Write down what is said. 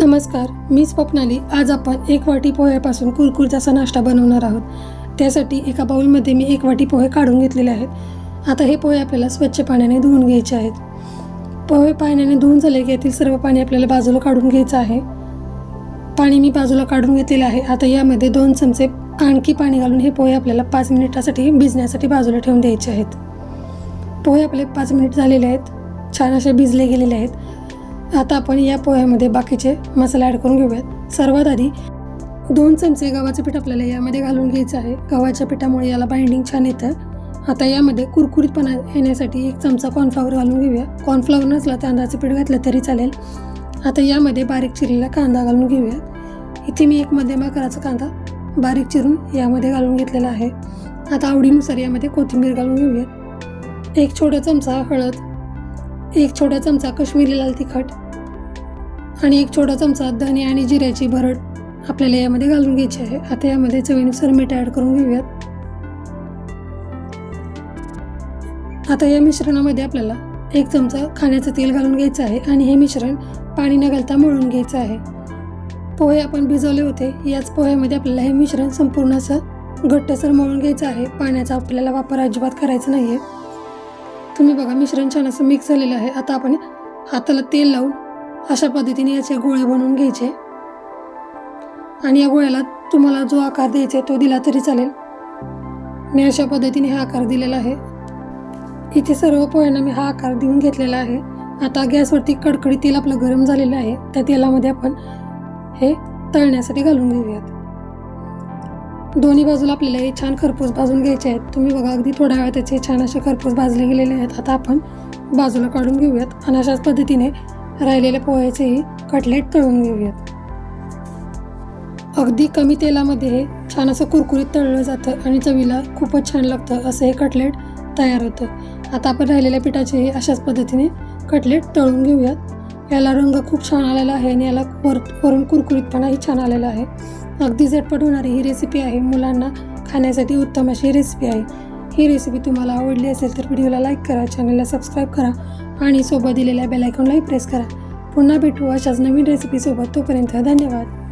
नमस्कार मी स्वप्नाली. आज आपण एक वाटी पोह्यापासून कुरकुरचा नाश्ता बनवणार आहोत. त्यासाठी एका बाउलमध्ये मी एक वाटी पोहे काढून घेतलेले आहेत. आता हे पोहे आपल्याला स्वच्छ पाण्याने धुवून घ्यायचे आहेत. पोहे पाण्याने धुवून झाले की यातील सर्व पाणी आपल्याला बाजूला काढून घ्यायचं आहे. पाणी मी बाजूला काढून घेतलेलं आहे. आता यामध्ये दोन चमचे आणखी पाणी घालून हे पोहे आपल्याला पाच मिनिटासाठी भिजण्यासाठी बाजूला ठेवून द्यायचे आहेत. पोहे आपले पाच मिनिट झालेले आहेत. छान असे भिजले गेलेले आहेत. आता आपण या पोह्यामध्ये बाकीचे मसाले ॲड करून घेऊयात. सर्वात आधी दोन चमचे गव्हाचं पीठ आपल्याला यामध्ये घालून घ्यायचं आहे. गव्हाच्या पिठामुळे याला बाइंडिंग छान येतं. आता यामध्ये कुरकुरीतपणा येण्यासाठी एक चमचा कॉर्नफ्लॉवर घालून घेऊया. कॉर्नफ्लॉवर नसला तांदळाचं पीठ घातलं तरी चालेल. आता यामध्ये बारीक चिरलेला कांदा घालून घेऊया. इथे मी एक मध्यम आकाराचा कांदा बारीक चिरून यामध्ये घालून घेतलेला आहे. आता आवडीनुसार यामध्ये कोथिंबीर घालून घेऊयात. एक छोटा चमचा हळद एक छोटा चमचा कश्मीरी लाल तिखट आणि एक छोटा चमचा धने आणि जिऱ्याची भरड आपल्याला यामध्ये घालून घ्यायची आहे. आता यामध्ये चवीनुसार मीठ ॲड करून घेऊयात. आता या मिश्रणामध्ये आपल्याला एक चमचा खाण्याचं तेल घालून घ्यायचं आहे आणि हे मिश्रण पाणी न घालता मळून घ्यायचं आहे. पोहे आपण भिजवले होते याच पोह्यामध्ये आपल्याला हे मिश्रण संपूर्ण असं घट्टसर मळून घ्यायचं आहे. पाण्याचा आपल्याला वापर अजिबात करायचा नाही आहे तुम्ही बघा मिश्रण छान असं मिक्स झालेलं आहे. आता आपण हाताला तेल लावून अशा पद्धतीने याचे गोळे बनवून घ्यायचे. आणि या गोळ्याला तुम्हाला जो आकार द्यायचा आहे तो दिला तरी चालेल. मी अशा पद्धतीने हा आकार दिलेला आहे. इथे सर्व पोळ्यांना मी हा आकार देऊन घेतलेला आहे. आता गॅसवरती कडकडी तेल आपलं गरम झालेलं आहे. त्या तेलामध्ये आपण हे तळण्यासाठी घालून घेऊयात. दोन्ही बाजूला आपल्याला हे छान खरपूस भाजून घ्यायचे आहेत. तुम्ही बघा अगदी थोड्या वेळा त्याचे छान असे खरपूस भाजले गेलेले आहेत. आता आपण बाजूला काढून घेऊयात आणि अशाच पद्धतीने राहिलेल्या पोह्याचेही कटलेट तळून घेऊयात. अगदी कमी तेलामध्ये हे छान असं कुरकुरीत तळलं जातं आणि चवीला खूपच छान लागतं असं हे कटलेट तयार होतं. आता आपण राहिलेल्या पिठाचेही अशाच पद्धतीने कटलेट तळून घेऊयात. याला रंग खूप छान आलेला आहे आणि याला वर वरून कुरकुरीतपणाही छान आलेला आहे. अगदी झटपट होणारी ही रेसिपी आहे. मुलांना खाण्यासाठी उत्तम अशी रेसिपी आहे. ही रेसिपी तुम्हाला आवडली असेल तर व्हिडिओला लाईक करा चॅनलला सबस्क्राईब करा आणि सोबत दिलेल्या बेलायकॉनलाही प्रेस करा. पुन्हा भेटू अशाच नवीन रेसिपीसोबत तोपर्यंत धन्यवाद.